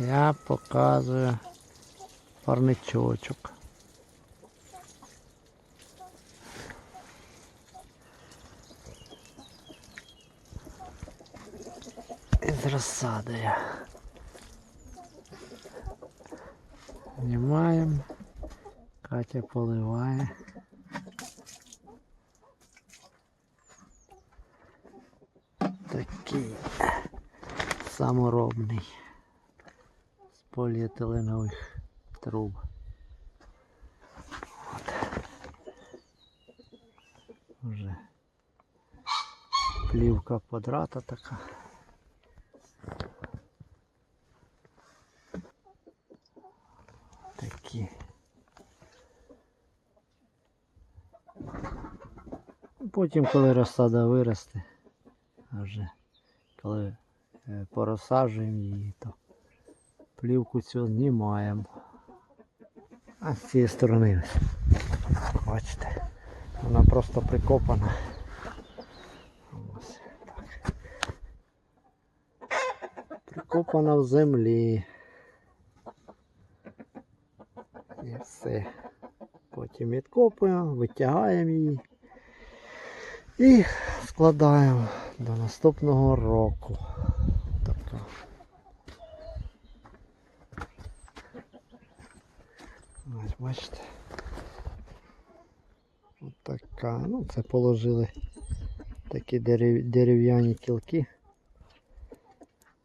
Я показую парничочок. Із розсадою. Знімаємо. Катя поливає. Такий саморобний поліетиленових труб. От. Вже плівка квадрата така. Такі. Потім, коли розсада виросте, а вже коли е, порозсаджуємо її, то плівку цю знімаємо. А з цієї сторони. Бачите, вона просто прикопана. Прикопана в землі. І все. Потім відкопуємо, витягаємо її і складаємо до наступного року. Така. Ось бачите. Ось така. Ну, це положили такі дерев'яні кілки,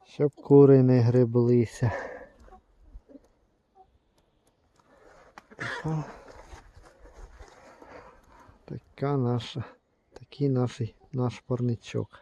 щоб кури не греблися. Така, наша, такий наш, наш парничок.